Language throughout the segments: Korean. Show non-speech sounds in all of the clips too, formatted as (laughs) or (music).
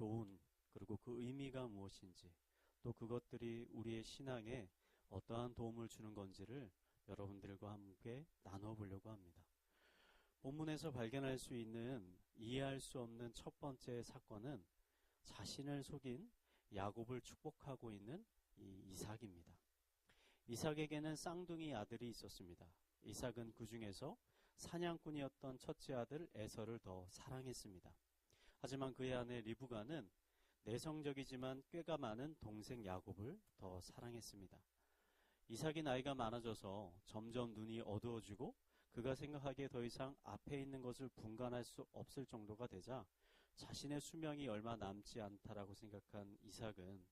교훈 그리고 그 의미가 무엇인지 또 그것들이 우리의 신앙에 어떠한 도움을 주는 건지를 여러분들과 함께 나눠보려고 합니다. 본문에서 발견할 수 있는 이해할 수 없는 첫 번째 사건은 자신을 속인 야곱을 축복하고 있는 이 이삭입니다. 이삭에게는 쌍둥이 아들이 있었습니다. 이삭은 그 중에서 사냥꾼이었던 첫째 아들 에서를 더 사랑했습니다. 하지만 그의 아내 리브가는 내성적이지만 꾀가 많은 동생 야곱을 더 사랑했습니다. 이삭이 나이가 많아져서 점점 눈이 어두워지고 그가 생각하기에 더 이상 앞에 있는 것을 분간할 수 없을 정도가 되자 자신의 수명이 얼마 남지 않다라고 생각한 이삭은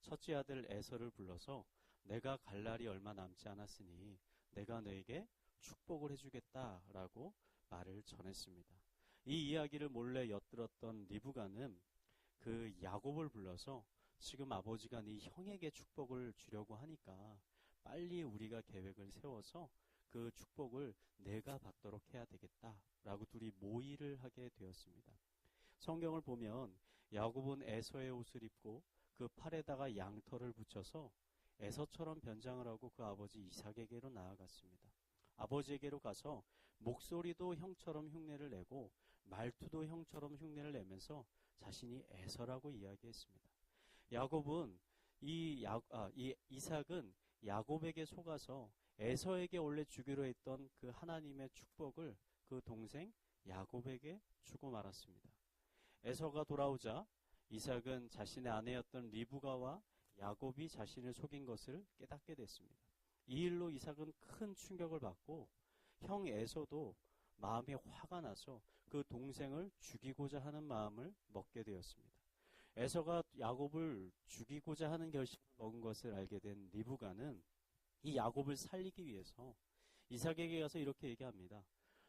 첫째 아들 에서를 불러서 내가 갈 날이 얼마 남지 않았으니 내가 너에게 축복을 해주겠다라고 말을 전했습니다. 이 이야기를 몰래 엿들었던 리브가는 그 야곱을 불러서 지금 아버지가 네 형에게 축복을 주려고 하니까 빨리 우리가 계획을 세워서 그 축복을 내가 받도록 해야 되겠다라고 둘이 모의를 하게 되었습니다. 성경을 보면 야곱은 에서의 옷을 입고 그 팔에다가 양털을 붙여서 에서처럼 변장을 하고 그 아버지 이삭에게로 나아갔습니다. 아버지에게로 가서 목소리도 형처럼 흉내를 내고 말투도 형처럼 흉내를 내면서 자신이 에서라고 이야기했습니다. 야곱은 이, 야, 아, 이 이삭은 야곱에게 속아서 에서에게 원래 주기로 했던 그 하나님의 축복을 그 동생 야곱에게 주고 말았습니다. 에서가 돌아오자 이삭은 자신의 아내였던 리브가와 야곱이 자신을 속인 것을 깨닫게 됐습니다. 이 일로 이삭은 큰 충격을 받고 형 에서도 마음이 화가 나서 그 동생을 죽이고자 하는 마음을 먹게 되었습니다. 에서가 야곱을 죽이고자 하는 결심을 먹은 것을 알게 된 리브가는 이 야곱을 살리기 위해서 이삭에게 가서 이렇게 얘기합니다.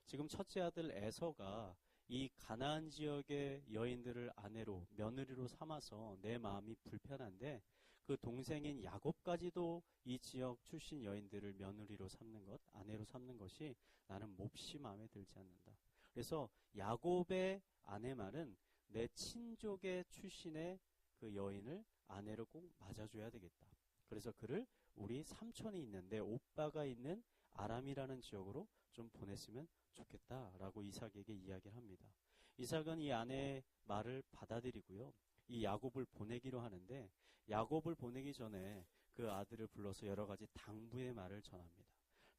지금 첫째 아들 에서가 이 가나안 지역의 여인들을 아내로 며느리로 삼아서 내 마음이 불편한데 그 동생인 야곱까지도 이 지역 출신 여인들을 며느리로 삼는 것, 아내로 삼는 것이 나는 몹시 마음에 들지 않는다. 그래서 야곱의 아내 말은 내 친족의 출신의 그 여인을 아내로 꼭 맞아줘야 되겠다. 그래서 그를 우리 삼촌이 있는데 오빠가 있는 아람이라는 지역으로 좀 보냈으면 좋겠다라고 이삭에게 이야기를 합니다. 이삭은 이 아내의 말을 받아들이고요. 이 야곱을 보내기로 하는데 야곱을 보내기 전에 그 아들을 불러서 여러 가지 당부의 말을 전합니다.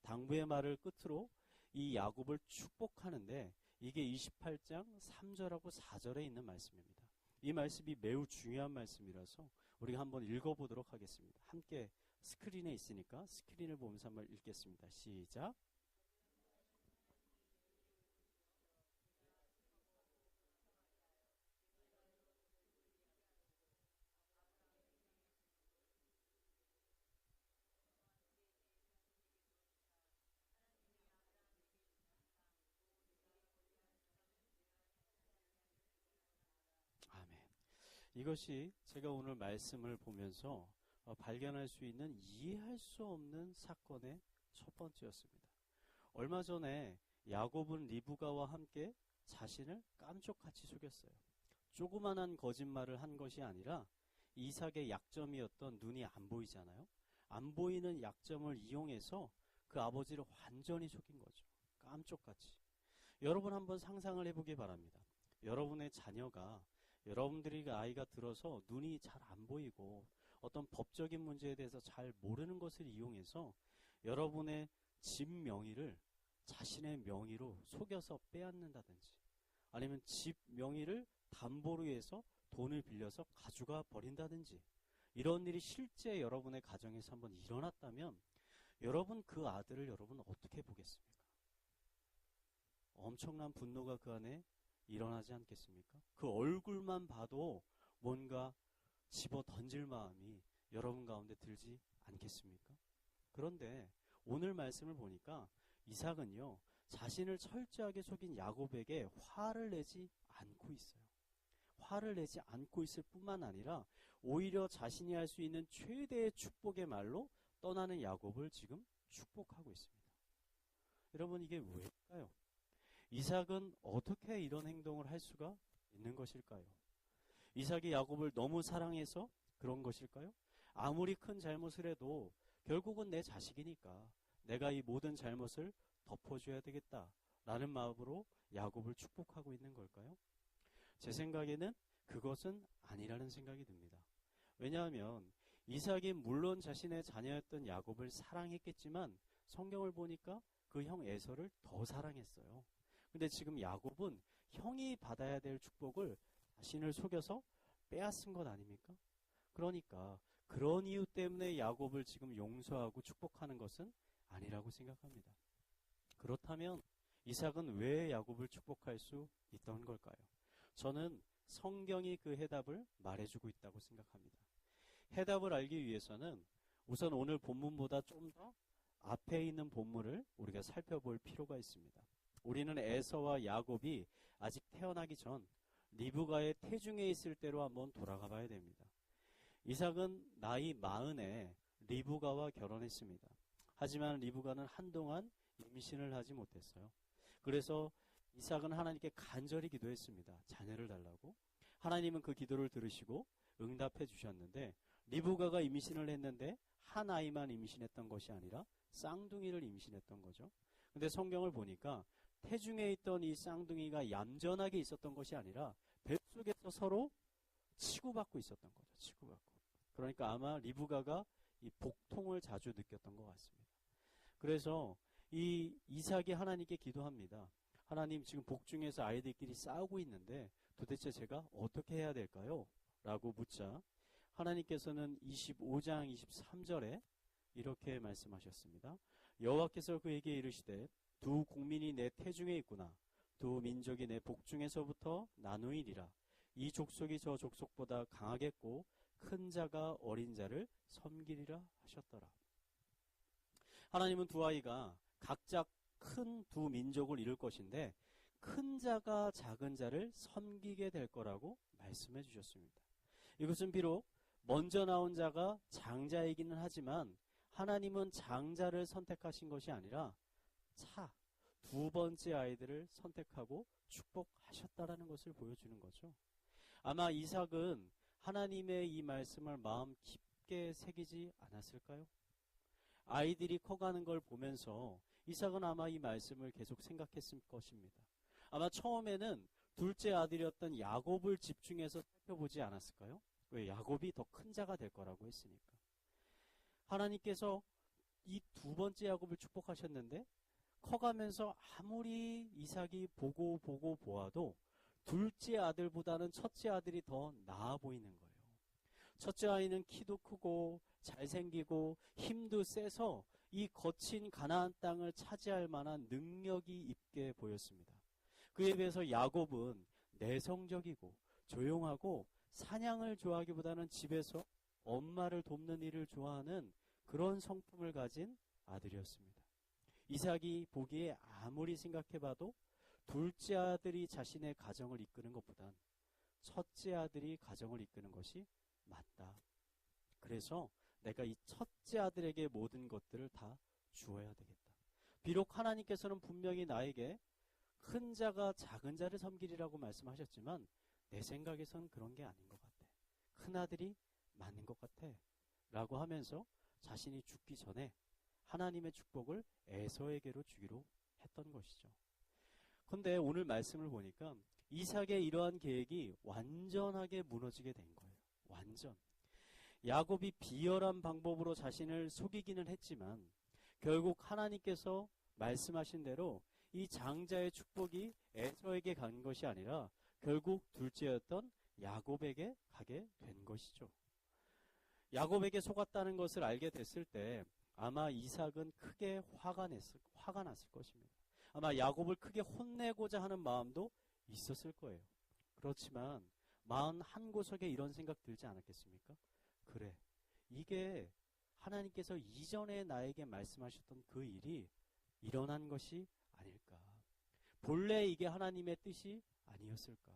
당부의 말을 끝으로 이 야곱을 축복하는데 이게 28장 3절하고 4절에 있는 말씀입니다. 이 말씀이 매우 중요한 말씀이라서 우리가 한번 읽어보도록 하겠습니다. 함께 스크린에 있으니까 스크린을 보면서 한번 읽겠습니다. 시작. 아멘. 이것이 제가 오늘 말씀을 보면서 어, 발견할 수 있는 이해할 수 없는 사건의 첫 번째였습니다. 얼마 전에 야곱은 리브가와 함께 자신을 깜짝같이 속였어요. 조그만한 거짓말을 한 것이 아니라 이삭의 약점이었던 눈이 안 보이잖아요. 안 보이는 약점을 이용해서 그 아버지를 완전히 속인 거죠. 깜짝같이. 여러분 한번 상상을 해보기 바랍니다. 여러분의 자녀가 여러분들이 아이가 들어서 눈이 잘 안 보이고 어떤 법적인 문제에 대해서 잘 모르는 것을 이용해서 여러분의 집 명의를 자신의 명의로 속여서 빼앗는다든지 아니면 집 명의를 담보로 해서 돈을 빌려서 가져가 버린다든지 이런 일이 실제 여러분의 가정에서 한번 일어났다면 여러분 그 아들을 여러분 어떻게 보겠습니까? 엄청난 분노가 그 안에 일어나지 않겠습니까? 그 얼굴만 봐도 뭔가 집어 던질 마음이 여러분 가운데 들지 않겠습니까? 그런데 오늘 말씀을 보니까 이삭은요, 자신을 철저하게 속인 야곱에게 화를 내지 않고 있어요. 화를 내지 않고 있을 뿐만 아니라 오히려 자신이 할 수 있는 최대의 축복의 말로 떠나는 야곱을 지금 축복하고 있습니다. 여러분 이게 왜일까요? 이삭은 어떻게 이런 행동을 할 수가 있는 것일까요? 이삭이 야곱을 너무 사랑해서 그런 것일까요? 아무리 큰 잘못을 해도 결국은 내 자식이니까 내가 이 모든 잘못을 덮어줘야 되겠다. 라는 마음으로 야곱을 축복하고 있는 걸까요? 제 생각에는 그것은 아니라는 생각이 듭니다. 왜냐하면 이삭이 물론 자신의 자녀였던 야곱을 사랑했겠지만 성경을 보니까 그 형 에서를 더 사랑했어요. 근데 지금 야곱은 형이 받아야 될 축복을 자신을 속여서 빼앗은 것 아닙니까? 그러니까 그런 이유 때문에 야곱을 지금 용서하고 축복하는 것은 아니라고 생각합니다. 그렇다면 이삭은 왜 야곱을 축복할 수 있던 걸까요? 저는 성경이 그 해답을 말해주고 있다고 생각합니다. 해답을 알기 위해서는 우선 오늘 본문보다 좀 더 앞에 있는 본문을 우리가 살펴볼 필요가 있습니다. 우리는 에서와 야곱이 아직 태어나기 전 리브가의 태중에 있을 때로 한번 돌아가 봐야 됩니다. 이삭은 나이 마흔에 리브가와 결혼했습니다. 하지만 리브가는 한동안 임신을 하지 못했어요. 그래서 이삭은 하나님께 간절히 기도했습니다. 자녀를 달라고. 하나님은 그 기도를 들으시고 응답해 주셨는데 리브가가 임신을 했는데 한 아이만 임신했던 것이 아니라 쌍둥이를 임신했던 거죠. 근데 성경을 보니까 태중에 있던 이 쌍둥이가 얌전하게 있었던 것이 아니라 뱃속에서 서로 치고받고 있었던 거죠. 치고받고. 그러니까 아마 리브가가 이 복통을 자주 느꼈던 것 같습니다. 그래서 이 이삭이 하나님께 기도합니다. 하나님 지금 복중에서 아이들끼리 싸우고 있는데 도대체 제가 어떻게 해야 될까요? 라고 묻자 하나님께서는 25장 23절에 이렇게 말씀하셨습니다. 여호와께서 그에게 이르시되 두 국민이 내 태중에 있구나. 두 민족이 내 복중에서부터 나누이리라. 이 족속이 저 족속보다 강하겠고 큰 자가 어린 자를 섬기리라 하셨더라. 하나님은 두 아이가 각자 큰 두 민족을 이룰 것인데 큰 자가 작은 자를 섬기게 될 거라고 말씀해 주셨습니다. 이것은 비록 먼저 나온 자가 장자이기는 하지만 하나님은 장자를 선택하신 것이 아니라 차, 두 번째 아이들을 선택하고 축복하셨다라는 것을 보여주는 거죠. 아마 이삭은 하나님의 이 말씀을 마음 깊게 새기지 않았을까요? 아이들이 커가는 걸 보면서 이삭은 아마 이 말씀을 계속 생각했을 것입니다. 아마 처음에는 둘째 아들이었던 야곱을 집중해서 살펴보지 않았을까요? 왜 야곱이 더 큰 자가 될 거라고 했으니까. 하나님께서 이 두 번째 야곱을 축복하셨는데 커가면서 아무리 이삭이 보고 보고 보아도 둘째 아들보다는 첫째 아들이 더 나아 보이는 거예요. 첫째 아이는 키도 크고 잘생기고 힘도 세서 이 거친 가나안 땅을 차지할 만한 능력이 있게 보였습니다. 그에 비해서 야곱은 내성적이고 조용하고 사냥을 좋아하기보다는 집에서 엄마를 돕는 일을 좋아하는 그런 성품을 가진 아들이었습니다. 이삭이 보기에 아무리 생각해봐도 둘째 아들이 자신의 가정을 이끄는 것보단 첫째 아들이 가정을 이끄는 것이 맞다. 그래서 내가 이 첫째 아들에게 모든 것들을 다 주어야 되겠다. 비록 하나님께서는 분명히 나에게 큰 자가 작은 자를 섬기리라고 말씀하셨지만 내 생각에선 그런 게 아닌 것 같아. 큰 아들이 맞는 것 같아. 라고 하면서 자신이 죽기 전에 하나님의 축복을 에서에게로 주기로 했던 것이죠. 근데 오늘 말씀을 보니까 이삭의 이러한 계획이 완전하게 무너지게 된 거예요. 완전. 야곱이 비열한 방법으로 자신을 속이기는 했지만 결국 하나님께서 말씀하신 대로 이 장자의 축복이 에서에게 간 것이 아니라 결국 둘째였던 야곱에게 가게 된 것이죠. 야곱에게 속았다는 것을 알게 됐을 때 아마 이삭은 크게 화가 냈을, 화가 났을 것입니다. 아마 야곱을 크게 혼내고자 하는 마음도 있었을 거예요. 그렇지만 마음 한 구석에 이런 생각 들지 않았겠습니까? 그래. 이게 하나님께서 이전에 나에게 말씀하셨던 그 일이 일어난 것이 아닐까. 본래 이게 하나님의 뜻이 아니었을까.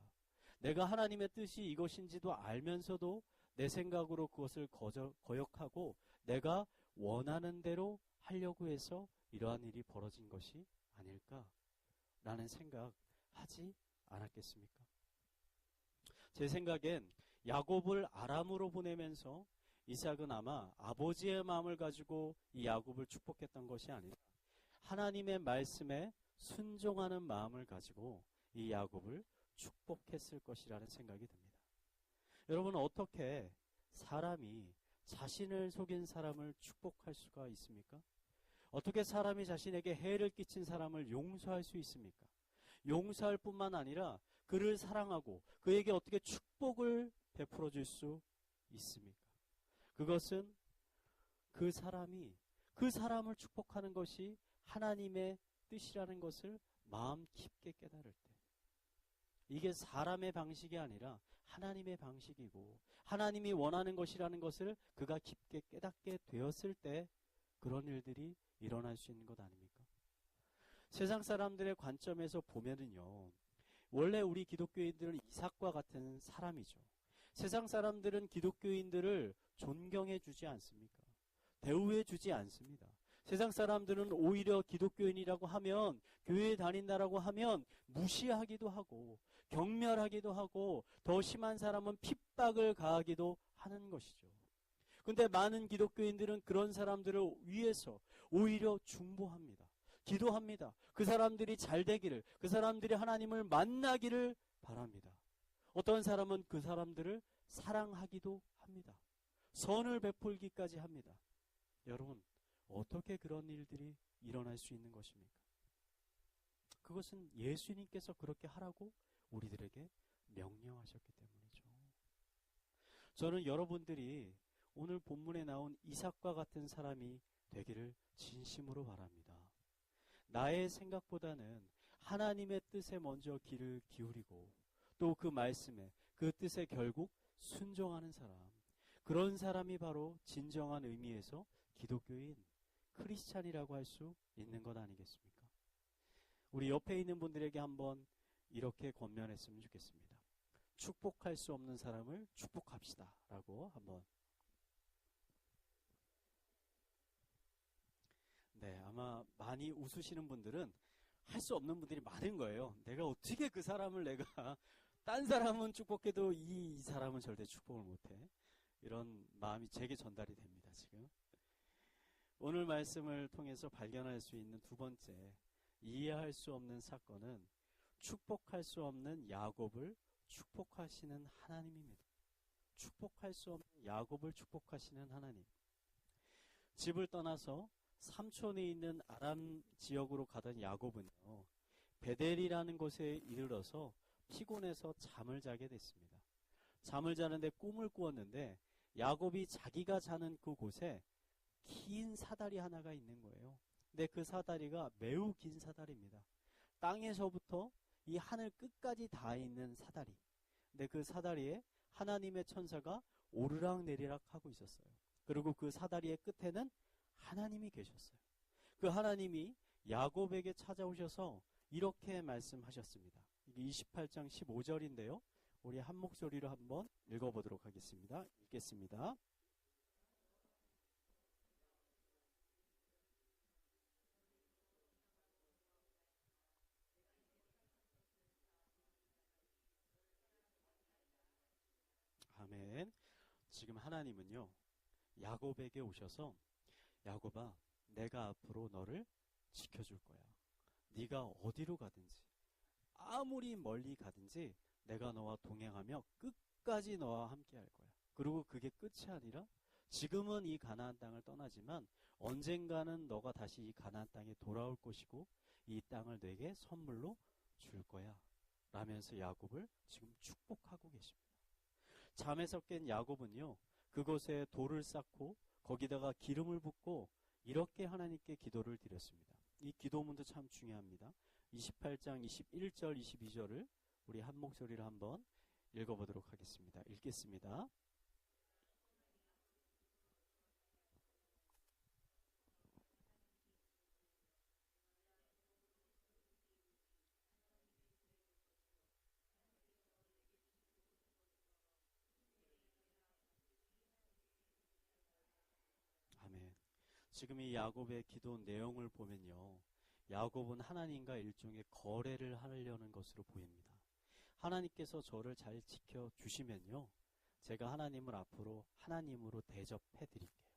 내가 하나님의 뜻이 이것인지도 알면서도 내 생각으로 그것을 거저, 거역하고 내가 원하는 대로 하려고 해서 이러한 일이 벌어진 것이 아닐까 라는 생각 하지 않았겠습니까? 제 생각엔 야곱을 아람으로 보내면서 이삭은 아마 아버지의 마음을 가지고 이 야곱을 축복했던 것이 아니라 하나님의 말씀에 순종하는 마음을 가지고 이 야곱을 축복했을 것이라는 생각이 듭니다. 여러분 어떻게 사람이 자신을 속인 사람을 축복할 수가 있습니까? 어떻게 사람이 자신에게 해를 끼친 사람을 용서할 수 있습니까? 용서할 뿐만 아니라 그를 사랑하고 그에게 어떻게 축복을 베풀어 줄 수 있습니까? 그것은 그 사람이 그 사람을 축복하는 것이 하나님의 뜻이라는 것을 마음 깊게 깨달을 때 이게 사람의 방식이 아니라 하나님의 방식이고 하나님이 원하는 것이라는 것을 그가 깊게 깨닫게 되었을 때 그런 일들이 일어날 수 있는 것 아닙니까? 세상 사람들의 관점에서 보면은요. 원래 우리 기독교인들은 이삭과 같은 사람이죠. 세상 사람들은 기독교인들을 존경해 주지 않습니까? 대우해 주지 않습니다. 세상 사람들은 오히려 기독교인이라고 하면 교회에 다닌다라고 하면 무시하기도 하고 경멸하기도 하고 더 심한 사람은 핍박을 가하기도 하는 것이죠. 근데 많은 기독교인들은 그런 사람들을 위해서 오히려 중보합니다. 기도합니다. 그 사람들이 잘 되기를, 그 사람들이 하나님을 만나기를 바랍니다. 어떤 사람은 그 사람들을 사랑하기도 합니다. 선을 베풀기까지 합니다. 여러분, 어떻게 그런 일들이 일어날 수 있는 것입니까? 그것은 예수님께서 그렇게 하라고 우리들에게 명령하셨기 때문이죠. 저는 여러분들이 오늘 본문에 나온 이삭과 같은 사람이 되기를 진심으로 바랍니다. 나의 생각보다는 하나님의 뜻에 먼저 귀를 기울이고 또 그 말씀에 그 뜻에 결국 순종하는 사람. 그런 사람이 바로 진정한 의미에서 기독교인 크리스찬이라고 할 수 있는 것 아니겠습니까? 우리 옆에 있는 분들에게 한번 이렇게 권면했으면 좋겠습니다. 축복할 수 없는 사람을 축복합시다. 라고 한번. 네, 아마 많이 웃으시는 분들은 할 수 없는 분들이 많은 거예요. 내가 어떻게 그 사람을 내가, (laughs) 딴 사람은 축복해도 이, 이 사람은 절대 축복을 못해. 이런 마음이 제게 전달이 됩니다, 지금. 오늘 말씀을 통해서 발견할 수 있는 두 번째, 이해할 수 없는 사건은 축복할 수 없는 야곱을 축복하시는 하나님입니다. 축복할 수 없는 야곱을 축복하시는 하나님. 집을 떠나서 삼촌에 있는 아람 지역으로 가던 야곱은요. 베델이라는 곳에 이르러서 피곤해서 잠을 자게 됐습니다. 잠을 자는데 꿈을 꾸었는데 야곱이 자기가 자는 그곳에 긴 사다리 하나가 있는 거예요. 근데 그 사다리가 매우 긴 사다리입니다. 땅에서부터 이 하늘 끝까지 다 있는 사다리. 근데 그 사다리에 하나님의 천사가 오르락 내리락 하고 있었어요. 그리고 그 사다리의 끝에는 하나님이 계셨어요. 그 하나님이 야곱에게 찾아오셔서 이렇게 말씀하셨습니다. 이게 28장 15절인데요. 우리 한 목소리로 한번 읽어보도록 하겠습니다. 읽겠습니다. 아멘. 지금 하나님은요, 야곱에게 오셔서 야곱아, 내가 앞으로 너를 지켜줄 거야. 네가 어디로 가든지, 아무리 멀리 가든지 내가 너와 동행하며 끝까지 너와 함께 할 거야. 그리고 그게 끝이 아니라 지금은 이 가나안 땅을 떠나지만 언젠가는 너가 다시 이 가나안 땅에 돌아올 것이고 이 땅을 내게 선물로 줄 거야. 라면서 야곱을 지금 축복하고 계십니다. 잠에서 깬 야곱은요. 그곳에 돌을 쌓고 거기다가 기름을 붓고 이렇게 하나님께 기도를 드렸습니다. 이 기도문도 참 중요합니다. 28장 21절 22절을 우리 한 목소리로 한번 읽어보도록 하겠습니다. 읽겠습니다. 아멘. 지금 이 야곱의 기도 내용을 보면요. 야곱은 하나님과 일종의 거래를 하려는 것으로 보입니다. 하나님께서 저를 잘 지켜 주시면요. 제가 하나님을 앞으로 하나님으로 대접해 드릴게요.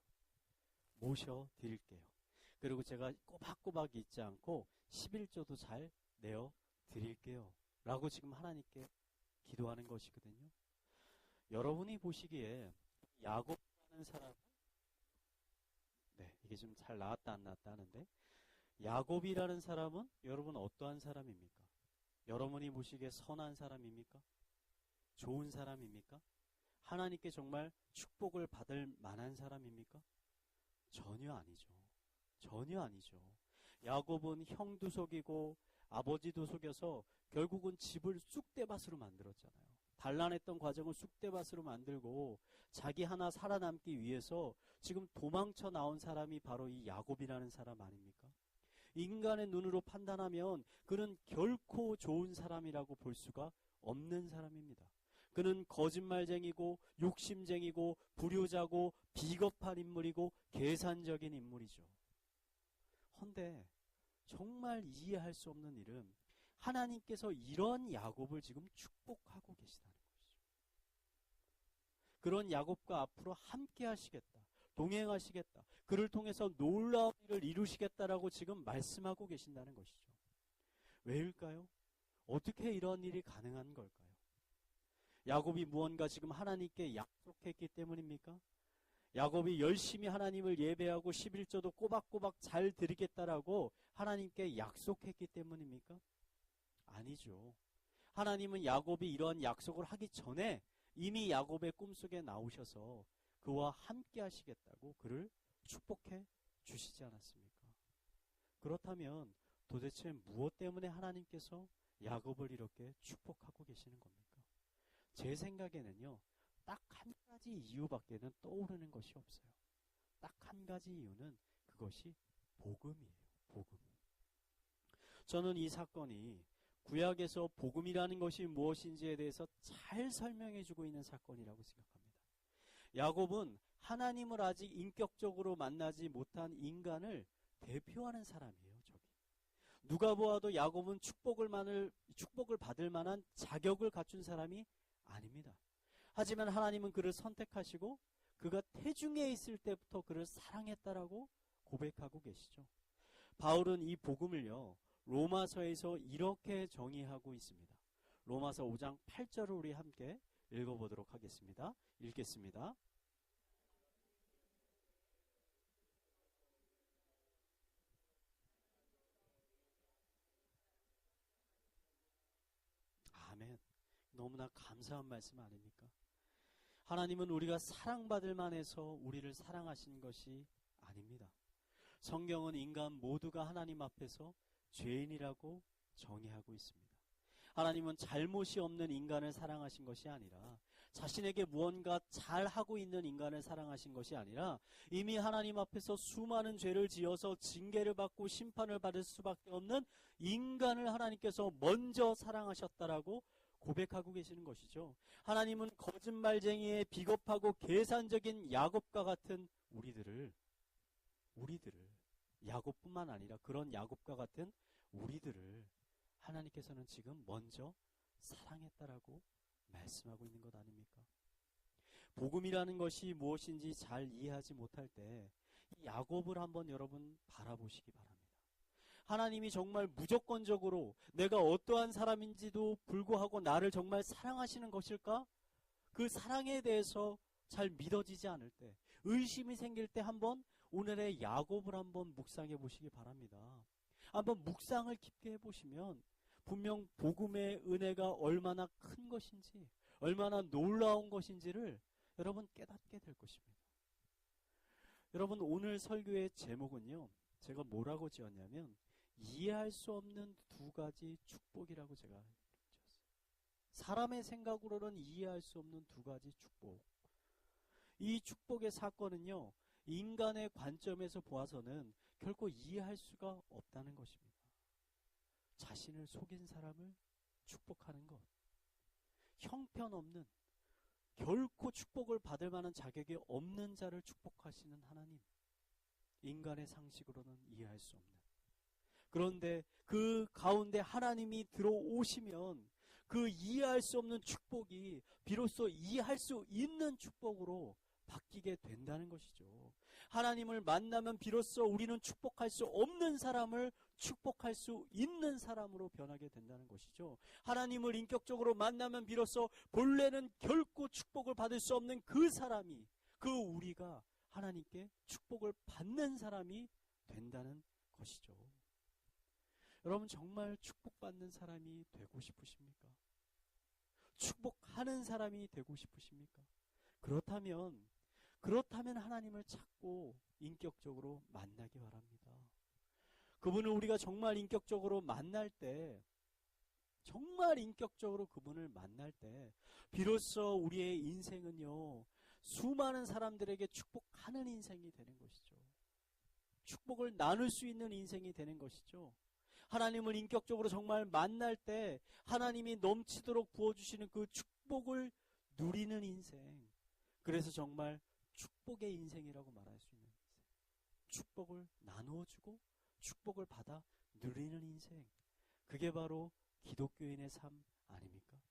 모셔 드릴게요. 그리고 제가 꼬박꼬박 잊지 않고 11조도 잘 내어 드릴게요. 라고 지금 하나님께 기도하는 것이거든요. 여러분이 보시기에 야곱이라는 사람 네, 이게 좀 잘 나왔다 안 나왔다 하는데 야곱이라는 사람은 여러분 어떠한 사람입니까? 여러분이 보시기에 선한 사람입니까? 좋은 사람입니까? 하나님께 정말 축복을 받을 만한 사람입니까? 전혀 아니죠. 전혀 아니죠. 야곱은 형도 속이고 아버지도 속여서 결국은 집을 쑥대밭으로 만들었잖아요. 단란했던 과정을 쑥대밭으로 만들고 자기 하나 살아남기 위해서 지금 도망쳐 나온 사람이 바로 이 야곱이라는 사람 아닙니까? 인간의 눈으로 판단하면 그는 결코 좋은 사람이라고 볼 수가 없는 사람입니다. 그는 거짓말쟁이고 욕심쟁이고 불효자고 비겁한 인물이고 계산적인 인물이죠. 헌데 정말 이해할 수 없는 일은 하나님께서 이런 야곱을 지금 축복하고 것이죠. 그런 야곱과 앞으로 함께 하시겠다. 동행하시겠다. 그를 통해서 놀라운 일을 이루시겠다라고 지금 말씀하고 계신다는 것이죠. 왜일까요? 어떻게 이런 일이 가능한 걸까요? 야곱이 무언가 지금 하나님께 약속했기 때문입니까? 야곱이 열심히 하나님을 예배하고 11조도 꼬박꼬박 잘 드리겠다라고 하나님께 약속했기 때문입니까? 아니죠. 하나님은 야곱이 이러한 약속을 하기 전에 이미 야곱의 꿈속에 나오셔서 그와 함께 하시겠다고 그를 축복해 주시지 않았습니까? 그렇다면 도대체 무엇 때문에 하나님께서 야곱을 이렇게 축복하고 계시는 겁니까? 제 생각에는요, 딱 한 가지 이유밖에는 떠오르는 것이 없어요. 딱 한 가지 이유는 그것이 복음이에요. 복음. 저는 이 사건이 구약에서 복음이라는 것이 무엇인지에 대해서 잘 설명해 주고 있는 사건이라고 생각합니다. 야곱은 하나님을 아직 인격적으로 만나지 못한 인간을 대표하는 사람이에요, 저기. 누가 보아도 야곱은 축복을 만을, 축복을 받을 만한 자격을 갖춘 사람이 아닙니다. 하지만 하나님은 그를 선택하시고 그가 태중에 있을 때부터 그를 사랑했다라고 고백하고 계시죠. 바울은 이 복음을요, 로마서에서 이렇게 정의하고 있습니다. 로마서 5장 8절을 우리 함께 읽어보도록 하겠습니다. 읽겠습니다. 아멘. 너무나 감사한 말씀 아닙니까? 하나님은 우리가 사랑받을 만해서 우리를 사랑하신 것이 아닙니다. 성경은 인간 모두가 하나님 앞에서 죄인이라고 정의하고 있습니다. 하나님은 잘못이 없는 인간을 사랑하신 것이 아니라 자신에게 무언가 잘하고 있는 인간을 사랑하신 것이 아니라 이미 하나님 앞에서 수많은 죄를 지어서 징계를 받고 심판을 받을 수밖에 없는 인간을 하나님께서 먼저 사랑하셨다라고 고백하고 계시는 것이죠. 하나님은 거짓말쟁이의 비겁하고 계산적인 야곱과 같은 우리들을 우리들을 야곱뿐만 아니라 그런 야곱과 같은 우리들을 하나님께서는 지금 먼저 사랑했다라고 말씀하고 있는 것 아닙니까? 복음이라는 것이 무엇인지 잘 이해하지 못할 때 야곱을 한번 여러분 바라보시기 바랍니다. 하나님이 정말 무조건적으로 내가 어떠한 사람인지도 불구하고 나를 정말 사랑하시는 것일까? 그 사랑에 대해서 잘 믿어지지 않을 때, 의심이 생길 때 한번 오늘의 야곱을 한번 묵상해 보시기 바랍니다. 한번 묵상을 깊게 해보시면 분명 복음의 은혜가 얼마나 큰 것인지, 얼마나 놀라운 것인지를 여러분 깨닫게 될 것입니다. 여러분 오늘 설교의 제목은요, 제가 뭐라고 지었냐면 이해할 수 없는 두 가지 축복이라고 제가 지었어요. 사람의 생각으로는 이해할 수 없는 두 가지 축복. 이 축복의 사건은요, 인간의 관점에서 보아서는 결코 이해할 수가 없다는 것입니다. 자신을 속인 사람을 축복하는 것. 형편없는, 결코 축복을 받을 만한 자격이 없는 자를 축복하시는 하나님. 인간의 상식으로는 이해할 수 없는. 그런데 그 가운데 하나님이 들어오시면 그 이해할 수 없는 축복이 비로소 이해할 수 있는 축복으로 바뀌게 된다는 것이죠. 하나님을 만나면 비로소 우리는 축복할 수 없는 사람을 축복할 수 있는 사람으로 변하게 된다는 것이죠. 하나님을 인격적으로 만나면 비로소 본래는 결코 축복을 받을 수 없는 그 사람이 그 우리가 하나님께 축복을 받는 사람이 된다는 것이죠. 여러분 정말 축복받는 사람이 되고 싶으십니까? 축복하는 사람이 되고 싶으십니까? 그렇다면 그렇다면 하나님을 찾고 인격적으로 만나기 바랍니다. 그분을 우리가 정말 인격적으로 만날 때 정말 인격적으로 그분을 만날 때 비로소 우리의 인생은요 수많은 사람들에게 축복하는 인생이 되는 것이죠. 축복을 나눌 수 있는 인생이 되는 것이죠. 하나님을 인격적으로 정말 만날 때 하나님이 넘치도록 부어주시는 그 축복을 누리는 인생. 그래서 정말 축복의 인생이라고 말할 수 있는 인생. 축복을 나누어 주고 축복을 받아 누리는 인생. 그게 바로 기독교인의 삶 아닙니까?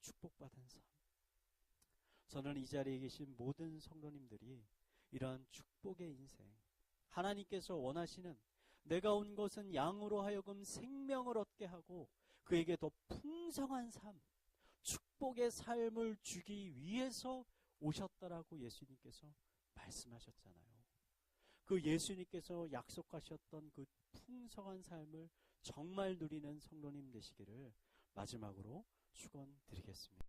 축복받은 삶. 저는 이 자리에 계신 모든 성도님들이 이러한 축복의 인생, 하나님께서 원하시는 내가 온 것은 양으로 하여금 생명을 얻게 하고 그에게 더 풍성한 삶, 축복의 삶을 주기 위해서 오셨다라고 예수님께서 말씀하셨잖아요. 그 예수님께서 약속하셨던 그 풍성한 삶을 정말 누리는 성도님 되시기를 마지막으로 축원드리겠습니다.